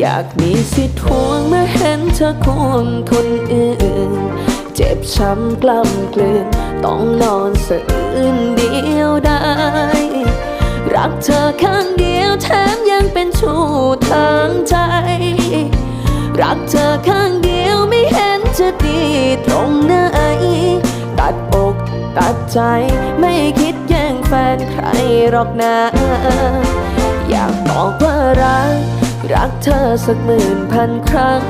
อยากมีสิทธิ์ห่วงเมื่อเห็นเธอควงคนอื่น เจ็บช้ำกล้ำกลืน ต้องนอนสะอื้นเดียวได้ รักเธอข้างเดียวแถมยังเป็นชู้ทางใจ รักเธอข้างเดียวไม่เห็นจะดีตรงไหนตัดอกตัดใจไม่คิดแย่งแฟนใครหรอกนะอยากบอกว่ารัก รักเธอสักหมื่นพันครั้ง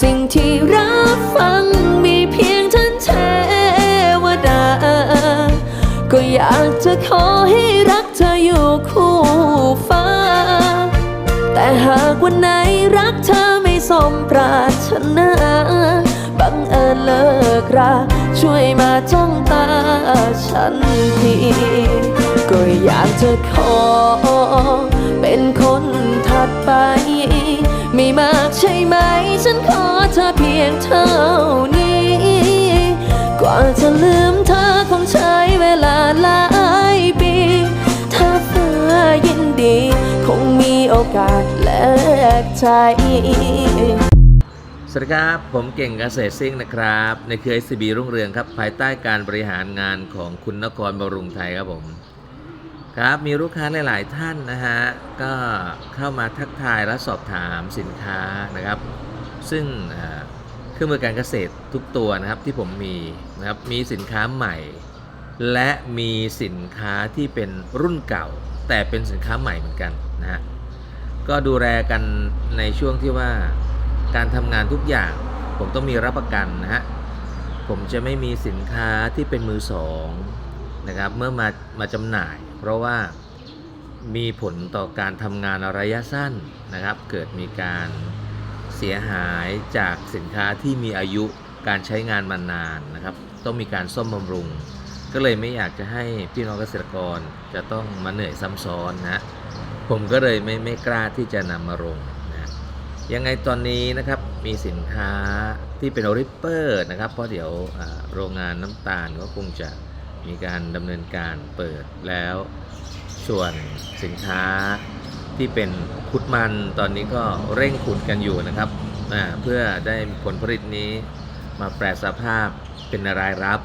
สิ่งที่รับฟังมีเพียงท่านเทวดา ก็อยากจะขอให้รักเธออยู่คู่ฟ้า แต่หากวันไหนรักเธอไม่สมปรารถนาบังเอิญเลิกราช่วยมาจ้องตาฉันที ก็อยากจะขอ เป็นคนถัดไป ไม่มากใช่ไหม ฉันขอเธอเพียงเท่านี้ กว่าจะลืมเธอคงใช้เวลาหลายปี ถ้าฟ้ายินดี คงมีโอกาสแลกใจสวัสดีครับ ผมเก่งเกษตรซิ่งนะครับ ในเครือ SCB รุ่งเรืองครับ ภายใต้การบริหารงานของคุณนครบรุงไทยครับผม ครับมีลูกค้าหลาย ๆ ท่านนะฮะก็เข้ามาทักทายและสอบถามสินค้านะครับ ซึ่งเครื่องมือการเกษตรทุกตัวนะครับที่ผมมีนะครับมีสินค้าใหม่ และมีสินค้าที่เป็นรุ่นเก่า แต่เป็นสินค้าใหม่เหมือนกันนะฮะก็ดูแลกันในช่วงที่ว่าการทำงานทุกอย่างผมต้องมีรับประกันนะฮะผมจะไม่มีสินค้าที่เป็นมือสอง นะครับเมื่อมามาจำหน่าย เพราะว่ามีผลต่อการทำงานระยะสั้นนะครับ เกิดมีการเสียหายจากสินค้าที่มีอายุการใช้งานมานานนะครับ ต้องมีการซ่อมบำรุง ก็เลยไม่อยากจะให้พี่น้องเกษตรกรจะต้องมาเหนื่อยซ้ำซ้อนนะผมก็เลยไม่ไม่กล้าที่จะนำมาลงนะยังไงตอนนี้นะครับมีสินค้าที่เป็นริปเปอร์นะครับ เพราะเดี๋ยวโรงงานน้ำตาลก็คงจะ มีการดำเนินการเปิดแล้ว ส่วนสินค้าที่เป็นขุดมันตอนนี้ก็เร่งขุดกันอยู่นะครับเพื่อได้ผลผลิตนี้มาแปลสภาพเป็นรายรับ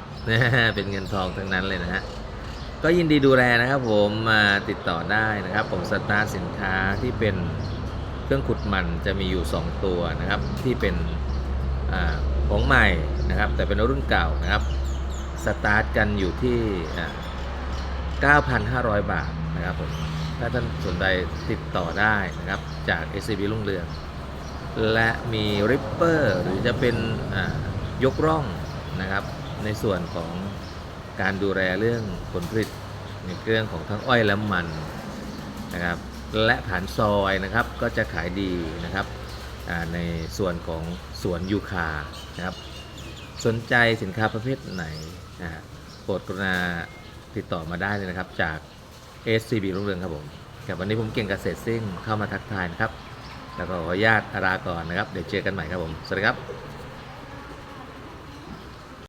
เป็นเงินทองทั้งนั้นเลยนะฮะก็ยินดีดูแลนะครับผมมาติดต่อได้นะครับ ผมสตาร์สินค้าที่เป็นเครื่องขุดมันจะมีอยู่ 2 ตัวนะครับที่เป็นของใหม่นะครับ แต่เป็นรุ่นเก่านะครับ สตาร์ทกันอยู่ที่ 9,500 บาทนะครับผมถ้าท่านสนใจติดต่อได้นะครับจาก SCB รุ่งเรืองและมีริปเปอร์หรือจะเป็นยกร่องนะครับ ในส่วนของการดูแลเรื่องผลผลิตในเรื่องของทั้งอ้อยและมันนะครับและผานซอยนะครับก็จะขายดีนะครับในส่วนของสวนยูคานะครับสนใจสินค้าประเภทไหน นะฮะโปรดกรุณาติดต่อมาได้เลยนะครับ จาก SCB รุ่งเรืองครับผมกับวันนี้ผมเก่งเกษตรซิ่งเข้ามาทักทายนะครับ แล้วก็ขออนุญาตลาก่อนนะครับ เดี๋ยวเจอกันใหม่ครับผม สวัสดีครับ